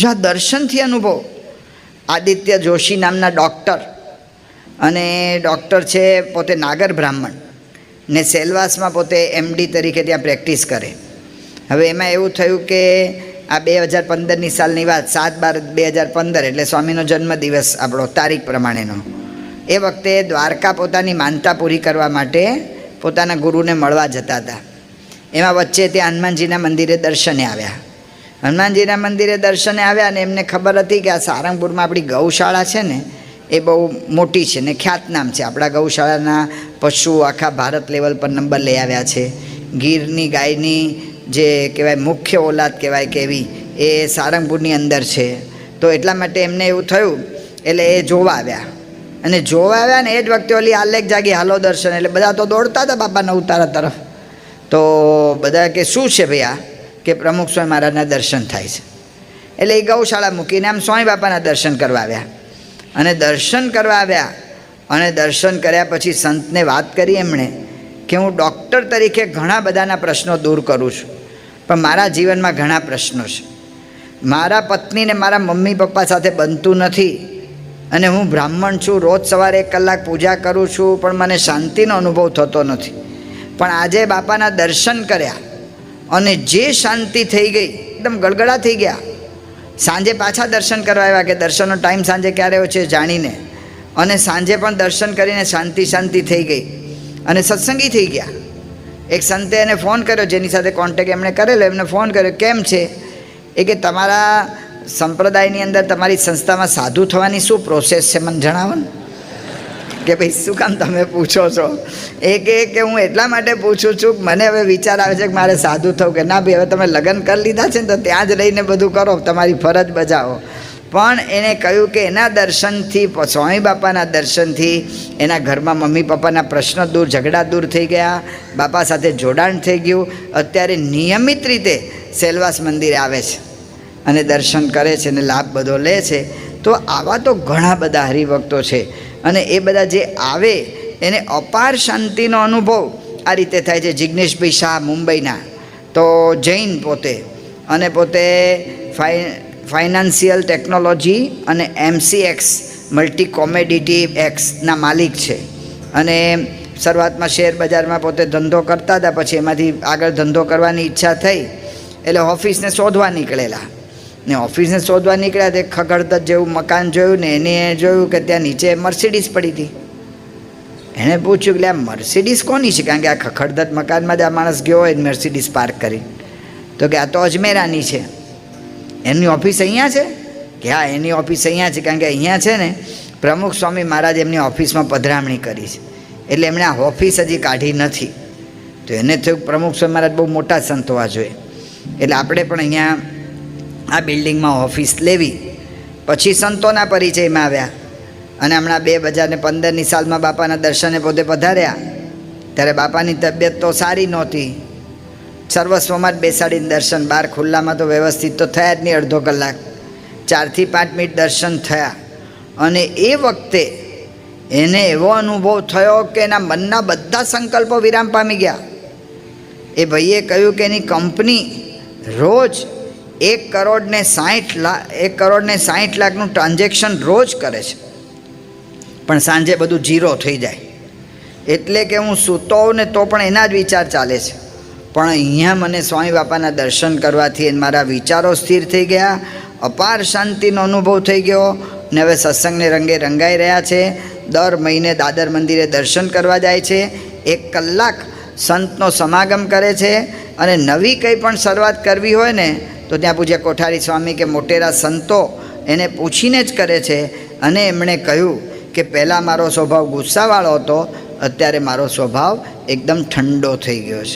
જો આ દર્શનથી અનુભવ, આદિત્ય જોશી નામના ડૉક્ટર, અને ડૉક્ટર છે પોતે નાગર બ્રાહ્મણ, ને સેલવાસમાં પોતે એમડી તરીકે ત્યાં પ્રેક્ટિસ કરે. હવે એમાં એવું થયું કે આ બે હજાર પંદરની સાલની વાત, સાત બાર બે હજાર પંદર, એટલે સ્વામીનો જન્મદિવસ આપણો તારીખ પ્રમાણેનો. એ વખતે દ્વારકા પોતાની માનતા પૂરી કરવા માટે પોતાના ગુરુને મળવા જતા હતા. એમાં વચ્ચે ત્યાં હનુમાનજીના મંદિરે દર્શને આવ્યા. હનુમાનજીના મંદિરે દર્શને આવ્યા અને એમને ખબર હતી કે આ સારંગપુરમાં આપણી ગૌશાળા છે ને, એ બહુ મોટી છે ને, ખ્યાતનામ છે. આપણા ગૌશાળાના પશુઓ આખા ભારત લેવલ પર નંબર લઈ આવ્યા છે. ગીરની, ગાયની જે કહેવાય મુખ્ય ઓલાદ કહેવાય કે એવી, એ સારંગપુરની અંદર છે. તો એટલા માટે એમને એવું થયું, એટલે એ જોવા આવ્યા. અને જોવા આવ્યા ને એ જ વખતે ઓલી આલેખ જાગી, હાલો દર્શન. એટલે બધા તો દોડતા હતા બાપાના ઉતારા તરફ. તો બધા કે, શું છે ભાઈ આ? કે પ્રમુખ સ્વામી મહારાજના દર્શન થાય છે. એટલે એ ગૌશાળા મૂકીને આમ સ્વામી બાપાના દર્શન કરવા આવ્યા. અને દર્શન કરવા આવ્યા અને દર્શન કર્યા પછી સંતને વાત કરી એમણે કે હું ડૉક્ટર તરીકે ઘણા બધાના પ્રશ્નો દૂર કરું છું. પણ મારા જીવનમાં ઘણા પ્રશ્નો છે. મારા પત્નીને મારા મમ્મી પપ્પા સાથે બનતું નથી. અને હું બ્રાહ્મણ છું, રોજ સવારે એક કલાક પૂજા કરું છું, પણ મને શાંતિનો અનુભવ થતો નથી. પણ આજે બાપાના દર્શન કર્યા. અને જે શાંતિ થઈ ગઈ, એકદમ ગળગળા થઈ ગયા. સાંજે પાછા દર્શન કરવા આવ્યા કે દર્શનનો ટાઈમ સાંજે ક્યારે છે જાણીને. અને સાંજે પણ દર્શન કરીને શાંતિ શાંતિ થઈ ગઈ. અને સત્સંગી થઈ ગયા. એક સંતે એને ફોન કર્યો, જેની સાથે કોન્ટેક એમણે કરેલો, એમને ફોન કર્યો, કેમ છે? એ કે, તમારા સંપ્રદાયની અંદર તમારી સંસ્થામાં સાધુ થવાની શું પ્રોસેસ છે, મને જણાવો ને. કે ભાઈ, શું કામ તમે પૂછો છો? એ કે હું એટલા માટે પૂછું છું મને હવે વિચાર આવે છે કે મારે સાધુ થવું કે ના ભાઈ, હવે તમે લગ્ન કરી લીધા છે ને તો ત્યાં જ રહીને બધું કરો, તમારી ફરજ બજાવો. પણ એણે કહ્યું કે એના દર્શનથી સ્વામી બાપાના દર્શનથી, એના ઘરમાં મમ્મી પપ્પાના પ્રશ્નો દૂર, ઝઘડા દૂર થઈ ગયા, બાપા સાથે જોડાણ થઈ ગયું. અત્યારે નિયમિત રીતે સેલવાસ મંદિરે આવે છે અને દર્શન કરે છે અને લાભ બધો લે છે. તો આવા તો ઘણા બધા હરિભક્તો છે. અને એ બધા જે આવે, એને અપાર શાંતિનો અનુભવ આ રીતે થાય છે જિજ્ઞેશભાઈ શાહ મુંબઈના. તો જૈન પોતે અને પોતે ફાઈ ફાઇનાન્શિયલ ટેકનોલોજી અને એમસીએક્સ મલ્ટી કોમેડિટી એક્સના માલિક છે. અને શરૂઆતમાં શેર બજારમાં પોતે ધંધો કરતા હતા, પછી એમાંથી આગળ ધંધો કરવાની ઈચ્છા થઈ, એટલે ઓફિસને શોધવા નીકળેલા. ને ઓફિસને શોધવા નીકળ્યા તે ખગડધજ જેવું મકાન જોયું ને એને જોયું કે ત્યાં નીચે મર્સિડીસ પડી હતી. એણે પૂછ્યું કે આ મર્સિડીઝ કોની છે? કારણ કે આ ખખડધજ મકાનમાં જ આ માણસ ગયો હોય મર્સિડીસ પાર્ક કરી. તો કે આ તો અજમેરાની છે. એમની ઓફિસ અહીંયા છે? કે હા, એની ઓફિસ અહીંયા છે. કારણ કે અહીંયા છે ને પ્રમુખ સ્વામી મહારાજ એમની ઓફિસમાં પધરામણી કરી છે. એટલે એમણે આ ઓફિસ હજી કાઢી નથી. તો એને થયું પ્રમુખ સ્વામી મહારાજ બહુ મોટા સંત હોવા જોઈએ. એટલે આપણે પણ અહીંયા આ બિલ્ડિંગમાં ઓફિસ લેવી. પછી સંતોના પરિચયમાં આવ્યા. અને હમણાં બે હજાર ને પંદરની સાલમાં બાપાના દર્શને પોતે પધાર્યા. ત્યારે બાપાની તબિયત તો સારી નહોતી. સર્વસ્વમાં જ બેસાડીને દર્શન બહાર ખુલ્લામાં તો વ્યવસ્થિત તો થયા જ નહીં અડધો કલાક. ચારથી પાંચ મિનિટ દર્શન થયા. અને એ વખતે એને એવો અનુભવ થયો કે એના મનના બધા સંકલ્પો વિરામ પામી ગયા. એ ભાઈએ કહ્યું કે એની કંપની રોજ એક કરોડને સાઠ લાખ એક કરોડને સાઠ લાખનું ટ્રાન્ઝેક્શન રોજ કરે છે. પણ સાંજે બધું જીરો થઈ જાય. એટલે કે હું સૂતો ને તો પણ એના જ વિચાર ચાલે છે. પણ અહીંયા મને સ્વામી બાપાના દર્શન કરવાથી મારા વિચારો સ્થિર થઈ ગયા, અપાર શાંતિનો અનુભવ થઈ ગયો ને હવે સત્સંગને રંગે રંગાઈ રહ્યા છે. દર મહિને દાદર મંદિરે દર્શન કરવા જાય છે. એક કલાક સંતનો સમાગમ કરે છે અને નવી કંઈ પણ શરૂઆત કરવી હોય ને તો ત્યાં પૂજ્ય કોઠારી સ્વામી કે મોટેરા સંતો એને પૂછીને જ કરે છે અને એમણે કહ્યું કે પહેલાં મારો સ્વભાવ ગુસ્સાવાળો હતો, અત્યારે મારો સ્વભાવ એકદમ ઠંડો થઈ ગયો છે.